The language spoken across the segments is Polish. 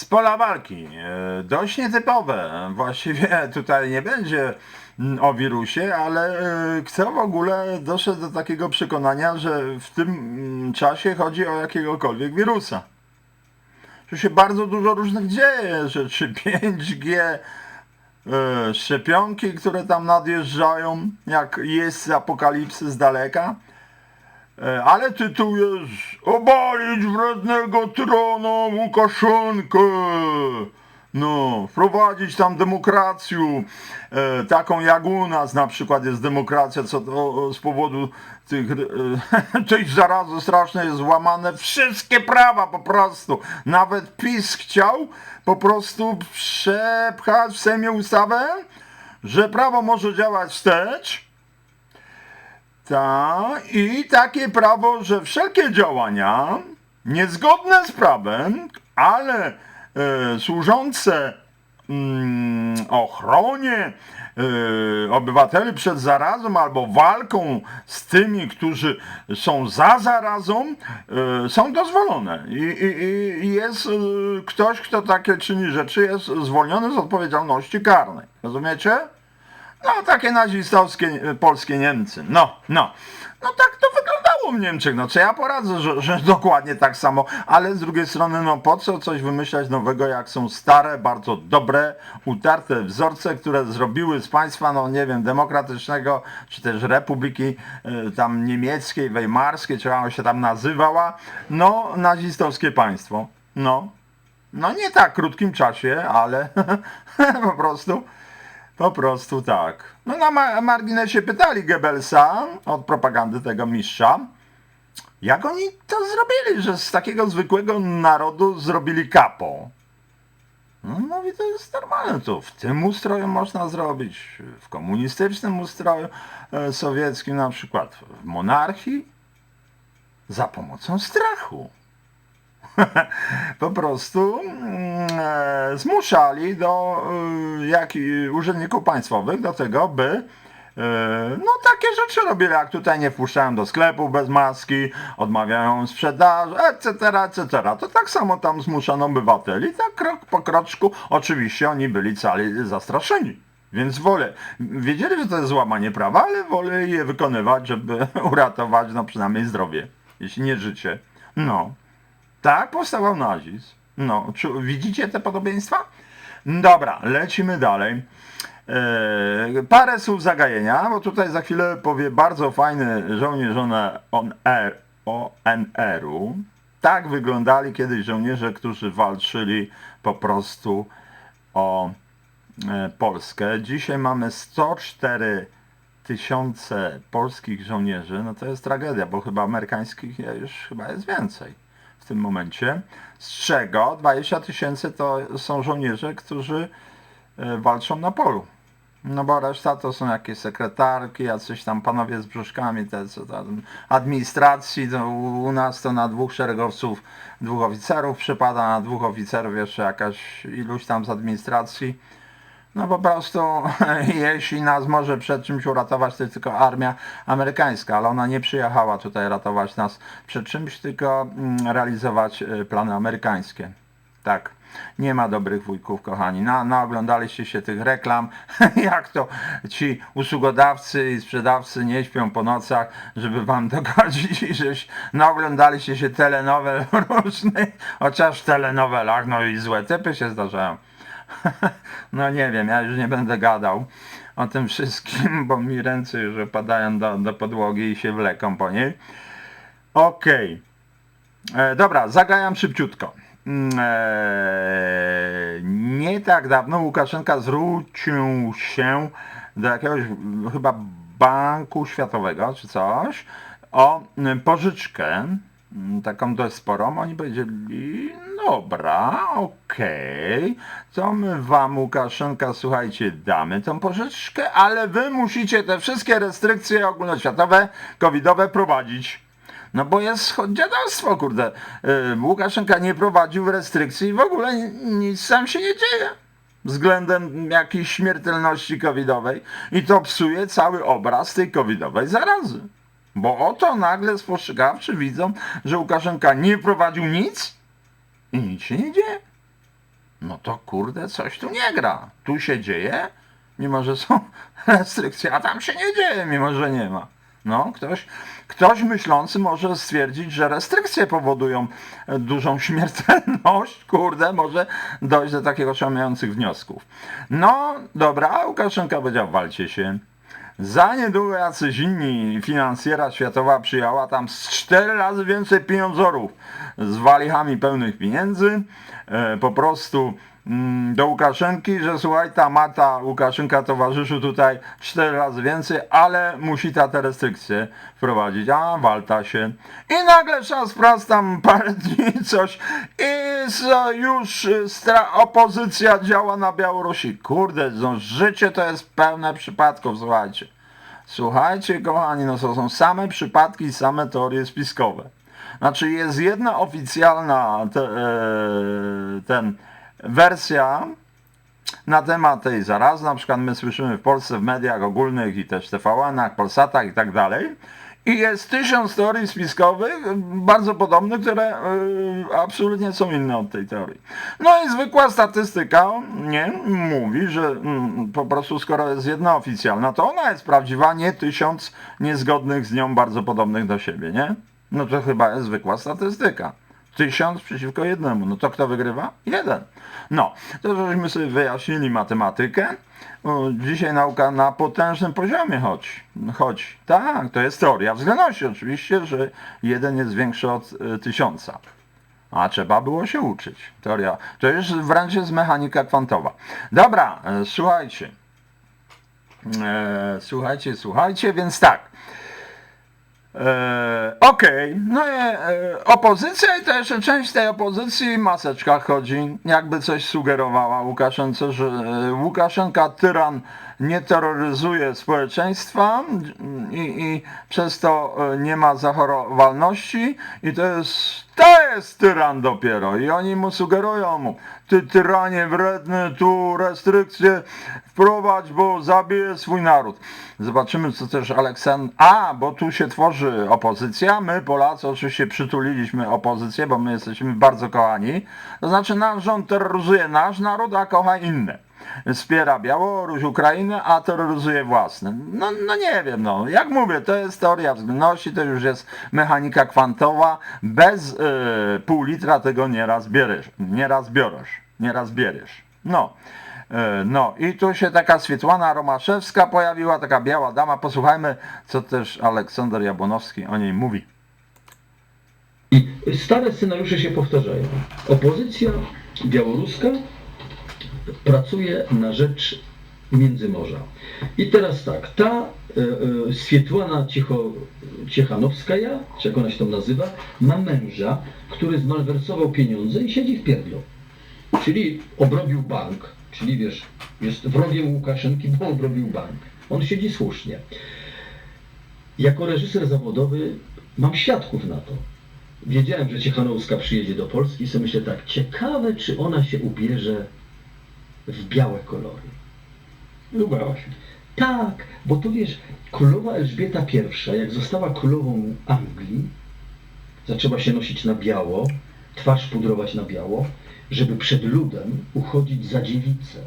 z pola walki. E, Dość nietypowe. Właściwie tutaj nie będzie mm, o wirusie, ale e, kto w ogóle doszedł do takiego przekonania, że w tym mm, czasie chodzi o jakiegokolwiek wirusa. Tu się bardzo dużo różnych dzieje rzeczy. 5G, e, szczepionki, które tam nadjeżdżają, jak jest apokalipsy z daleka. E, Ale tytuł jest Obalić wrednego tyrana Łukaszenkę. No, wprowadzić tam demokrację, e, taką jak u nas na przykład jest demokracja, co to, z powodu tych, e, tej zarazy strasznej jest złamane wszystkie prawa po prostu. Nawet PiS chciał po prostu przepchać w Sejmie ustawę, że prawo może działać wstecz, tak, i takie prawo, że wszelkie działania niezgodne z prawem, ale e, służące mm, ochronie e, obywateli przed zarazą albo walką z tymi, którzy są za zarazą, e, są dozwolone. I, i, i jest e, ktoś, kto takie czyni rzeczy, jest zwolniony z odpowiedzialności karnej. Rozumiecie? No, takie nazistowskie e, polskie Niemcy. No, no. No tak to wyglądało w Niemczech. No co ja poradzę, że, że dokładnie tak samo, ale z drugiej strony, no po co coś wymyślać nowego, jak są stare, bardzo dobre, utarte wzorce, które zrobiły z państwa, no nie wiem, demokratycznego, czy też republiki e, tam niemieckiej, weimarskiej, czy ona się tam nazywała, no nazistowskie państwo. No. No nie tak krótkim czasie, ale po prostu. Po prostu tak. No na ma- marginesie pytali Goebbelsa od propagandy tego mistrza, jak oni to zrobili, że z takiego zwykłego narodu zrobili kapo. No mówi, to jest normalne, to w tym ustroju można zrobić, w komunistycznym ustroju e, sowieckim na przykład, w monarchii, za pomocą strachu po prostu mm, e, zmuszali do e, jak, urzędników państwowych do tego, by e, no takie rzeczy robili, jak tutaj nie wpuszczają do sklepu bez maski, odmawiają sprzedaży, etc., etc. To tak samo tam zmuszano obywateli, tak krok po kroczku, oczywiście oni byli cali zastraszeni. Więc wolę, wiedzieli, że to jest złamanie prawa, ale wolę je wykonywać, żeby uratować no przynajmniej zdrowie, jeśli nie życie. No. Tak powstawał nazizm. No, czy, widzicie te podobieństwa? Dobra, lecimy dalej. Eee, parę słów zagajenia, bo tutaj za chwilę powie bardzo fajny żołnierz ONR-u. Tak wyglądali kiedyś żołnierze, którzy walczyli po prostu o e, Polskę. Dzisiaj mamy 104 tysiące polskich żołnierzy. No to jest tragedia, bo chyba amerykańskich już chyba jest więcej tym momencie, z czego 20 tysięcy to są żołnierze, którzy e, walczą na polu. No bo reszta to są jakieś sekretarki, jacyś tam panowie z brzuszkami, te co tam, administracji, to u u nas to na dwóch szeregowców, dwóch oficerów przypada, na dwóch oficerów jeszcze jakaś iluś tam z administracji. No po prostu, jeśli nas może przed czymś uratować, to jest tylko armia amerykańska, ale ona nie przyjechała tutaj ratować nas przed czymś, tylko mm, realizować y, plany amerykańskie. Tak. Nie ma dobrych wujków, kochani. Na, naoglądaliście się tych reklam, jak to ci usługodawcy i sprzedawcy nie śpią po nocach, żeby wam dogodzić i żeś naoglądaliście się telenowel różnych, chociaż w telenowelach, no i złe typy się zdarzają. No nie wiem, ja już nie będę gadał o tym wszystkim, bo mi ręce już opadają do, do podłogi i się wleką po niej. Okej. E, Dobra, zagajam szybciutko. Mm, e, nie tak dawno Łukaszenka zwrócił się do jakiegoś chyba banku światowego czy coś o pożyczkę taką dość sporą. Oni powiedzieli, dobra, okej, to my wam Łukaszenka, słuchajcie, damy tą pożyczkę, ale wy musicie te wszystkie restrykcje ogólnoświatowe, covidowe prowadzić. No bo jest dziadostwo, kurde. Łukaszenka nie prowadził restrykcji i w ogóle ni- nic tam się nie dzieje względem jakiejś śmiertelności covidowej i to psuje cały obraz tej covidowej zarazy. Bo oto nagle spostrzegawczy widzą, że Łukaszenka nie prowadził nic i nic się nie dzieje. no to kurde, coś tu nie gra. Tu się dzieje, mimo że są restrykcje, a tam się nie dzieje, mimo że nie ma. No, ktoś, ktoś myślący może stwierdzić, że restrykcje powodują e, dużą śmiertelność, kurde, może dojść do takiego szamiających wniosków. No, dobra, Łukaszenka powiedział, walcie się. Za niedługo jacyś inni finansjera światowa przyjęła tam z cztery razy więcej pieniądzorów z walichami pełnych pieniędzy. E, po prostu do Łukaszenki, że słuchaj, ta mata Łukaszenka towarzyszył tutaj cztery razy więcej, ale musi ta te restrykcje wprowadzić, a walta się. I nagle czas wraz tam parę dni coś i już y, stra- opozycja działa na Białorusi. Kurde, no, życie to jest pełne przypadków, słuchajcie. Słuchajcie, kochani, no to są same przypadki i same teorie spiskowe. Znaczy jest jedna oficjalna te, e, ten, wersja na temat tej zarazy, na przykład my słyszymy w Polsce w mediach ogólnych i też TVN-ach, Polsatach i tak dalej. I jest tysiąc teorii spiskowych, bardzo podobnych, które y, absolutnie są inne od tej teorii. No i zwykła statystyka nie, mówi, że mm, po prostu skoro jest jedna oficjalna, to ona jest prawdziwa, nie tysiąc niezgodnych z nią bardzo podobnych do siebie, nie? No to chyba jest zwykła statystyka. Tysiąc przeciwko jednemu. No to kto wygrywa? Jeden. No, to żeśmy sobie wyjaśnili matematykę. Dzisiaj nauka na potężnym poziomie chodzi. Chodź. Tak, to jest teoria względności oczywiście, że jeden jest większy od y, tysiąca. A trzeba było się uczyć. Teoria. To już wręcz jest mechanika kwantowa. Dobra, e, słuchajcie. E, słuchajcie, słuchajcie, więc tak. E, Okej, no i e, opozycja i to jeszcze część tej opozycji w maseczkach chodzi, jakby coś sugerowała Łukaszence, że e, Łukaszenka tyran nie terroryzuje społeczeństwa i, i przez to e, nie ma zachorowalności i to jest, to jest tyran dopiero i oni mu sugerują mu, ty tyranie wredny, tu restrykcje wprowadź, bo zabije swój naród. Zobaczymy, co też Aleksandr... A, bo tu się tworzy opozycja. My, Polacy, oczywiście przytuliliśmy opozycję, bo my jesteśmy bardzo kochani. To znaczy nasz rząd terroryzuje nasz naród, a kocha inne. Wspiera Białoruś, Ukrainę, a terroryzuje własny. No, no nie wiem, no. Jak mówię, to jest teoria względności, to już jest mechanika kwantowa. Bez yy, pół litra tego nieraz bierzesz. Nieraz bioresz. Nieraz bierzesz. No. E, No i tu się taka Swietłana Romaszewska pojawiła, taka biała dama. Posłuchajmy, co też Aleksander Jabłonowski o niej mówi. Stare scenariusze się powtarzają. Opozycja białoruska pracuje na rzecz Międzymorza. I teraz tak, ta e, e, Swietłana Cicho, Ciechanowskaja, czy jak ona się tam nazywa, ma męża, który zmalwersował pieniądze i siedzi w pierdlu. Czyli obrobił bank, czyli wiesz, jest wrogiem Łukaszenki, bo obrobił bank. On siedzi słusznie. Jako reżyser zawodowy mam świadków na to. Wiedziałem, że Ciechanowska przyjedzie do Polski i sobie myślę tak, ciekawe czy ona się ubierze w białe kolory. Ubrała się. Tak, bo tu wiesz, królowa Elżbieta I, jak została królową Anglii, zaczęła się nosić na biało, twarz pudrować na biało, żeby przed ludem uchodzić za dziewicę.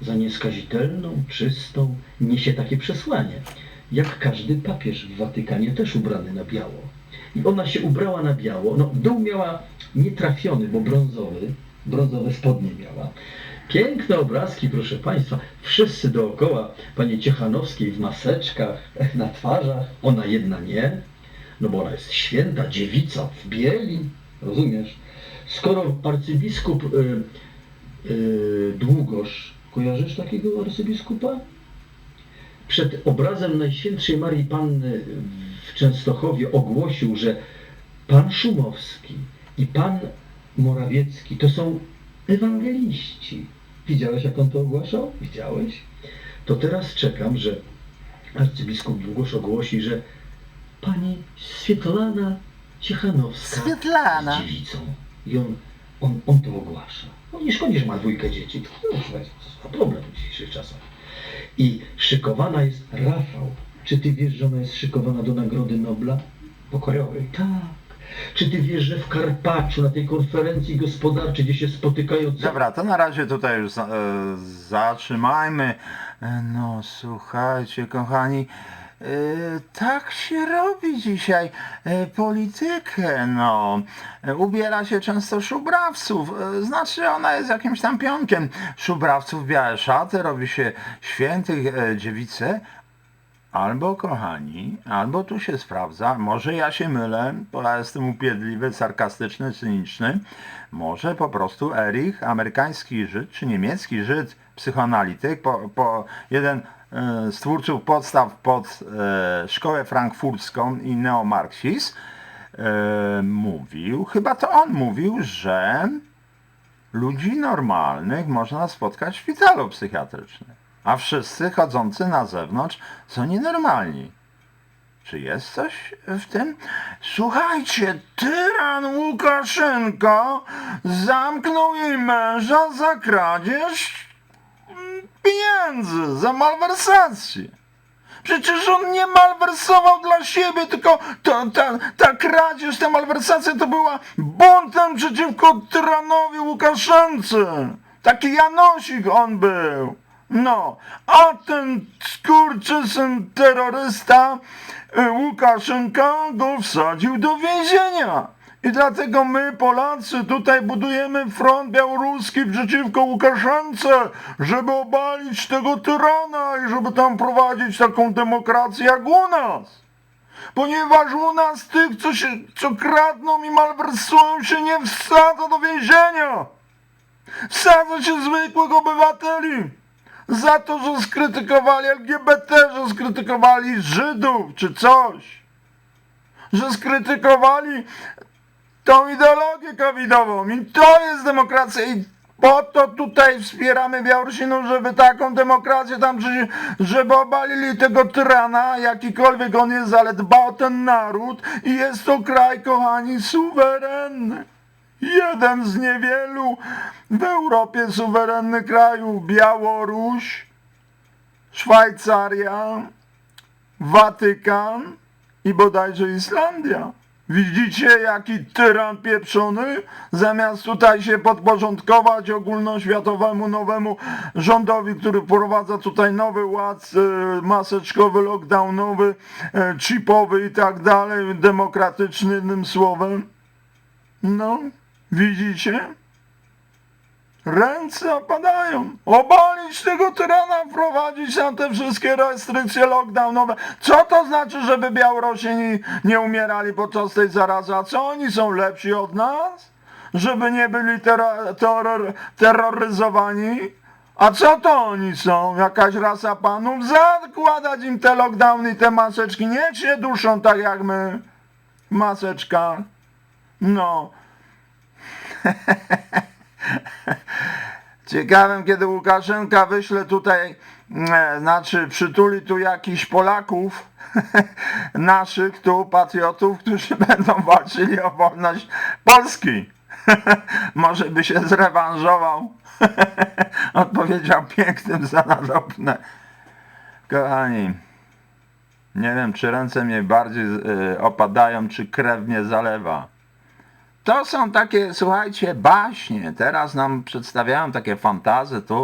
Za nieskazitelną, czystą, niesie takie przesłanie. Jak każdy papież w Watykanie też ubrany na biało. I ona się ubrała na biało, no dół miała nietrafiony, bo brązowy, brązowe spodnie miała. Piękne obrazki, proszę Państwa. Wszyscy dookoła pani Ciechanowskiej w maseczkach, na twarzach. Ona jedna nie, no bo ona jest święta, dziewica w bieli, rozumiesz? Skoro arcybiskup y, y, Długosz, kojarzysz takiego arcybiskupa? Przed obrazem Najświętszej Marii Panny w Częstochowie ogłosił, że pan Szumowski i pan Morawiecki to są ewangeliści. Widziałeś, jak on to ogłaszał? Widziałeś? To teraz czekam, że arcybiskup Długosz ogłosi, że pani Swietlana Ciechanowska Swietlana. jest dziewicą. I on, on, on to ogłasza. No nie szkodzi, że ma dwójkę dzieci. To już problem w dzisiejszych czasach. I szykowana jest Rafał. Czy ty wiesz, że ona jest szykowana do Nagrody Nobla? Pokojowej. Tak. Czy ty wiesz, że w Karpaczu na tej konferencji gospodarczej, gdzie się spotykają... Dobra, to na razie tutaj już e, zatrzymajmy. E, No słuchajcie, kochani, e, tak się robi dzisiaj e, politykę, no. E, Ubiera się często szubrawców, e, znaczy ona jest jakimś tam pionkiem. Szubrawców białe szaty, robi się świętych e, dziewice, Albo kochani, albo tu się sprawdza, może ja się mylę, bo ja jestem upiedliwy, sarkastyczny, cyniczny, może po prostu Erich, amerykański Żyd, czy niemiecki Żyd, psychoanalityk, po, po jeden e, z twórców podstaw pod e, szkołę frankfurcką i neomarksizm, e, mówił, chyba to on mówił, że ludzi normalnych można spotkać w szpitalu psychiatrycznym, a wszyscy chodzący na zewnątrz są nienormalni. Czy jest coś w tym? Słuchajcie, tyran Łukaszenko zamknął jej męża za kradzież pieniędzy, za malwersację. Przecież on nie malwersował dla siebie, tylko ta, ta, ta kradzież, ta malwersacja to była buntem przeciwko tyranowi Łukaszence. Taki Janosik on był. No, a ten skurczysyn terrorysta y, Łukaszenka go wsadził do więzienia. I dlatego my, Polacy, tutaj budujemy front białoruski przeciwko Łukaszence, żeby obalić tego tyrana i żeby tam prowadzić taką demokrację jak u nas. Ponieważ u nas tych, co, się, co kradną i malwersują się nie wsadza do więzienia. Wsadza się zwykłych obywateli za to, że skrytykowali LGBT, że skrytykowali Żydów czy coś. Że skrytykowali tą ideologię covidową i to jest demokracja i po to tutaj wspieramy Białorusinów, żeby taką demokrację tam, że- żeby obalili tego tyrana, jakikolwiek on jest, ale dba o ten naród i jest to kraj, kochani, suwerenny. Jeden z niewielu w Europie suwerennych krajów. Białoruś, Szwajcaria, Watykan i bodajże Islandia. Widzicie, jaki tyran pieprzony? Zamiast tutaj się podporządkować ogólnoświatowemu nowemu rządowi, który wprowadza tutaj nowy ład e, maseczkowy, lockdownowy, e, chipowy i tak dalej, demokratyczny jednym słowem. No, widzicie? Ręce opadają. Obalić tego tyrana, wprowadzić tam te wszystkie restrykcje lockdownowe. Co to znaczy, żeby Białorusini nie umierali podczas tej zarazy? A co oni są lepsi od nas? Żeby nie byli terro- terror, terroryzowani? A co to oni są? Jakaś rasa panów? Zakładać im te lockdowny i te maseczki. Niech się duszą tak jak my. W maseczkach. No. Ciekawym, kiedy Łukaszenka wyśle tutaj, e, znaczy przytuli tu jakichś Polaków, naszych tu patriotów, którzy będą walczyli o wolność Polski. Może by się zrewanżował. Odpowiedział pięknym za naropne. Kochani, nie wiem, czy ręce mnie bardziej e, opadają, czy krew mnie zalewa. To są takie, słuchajcie, baśnie. Teraz nam przedstawiają takie fantazy tu,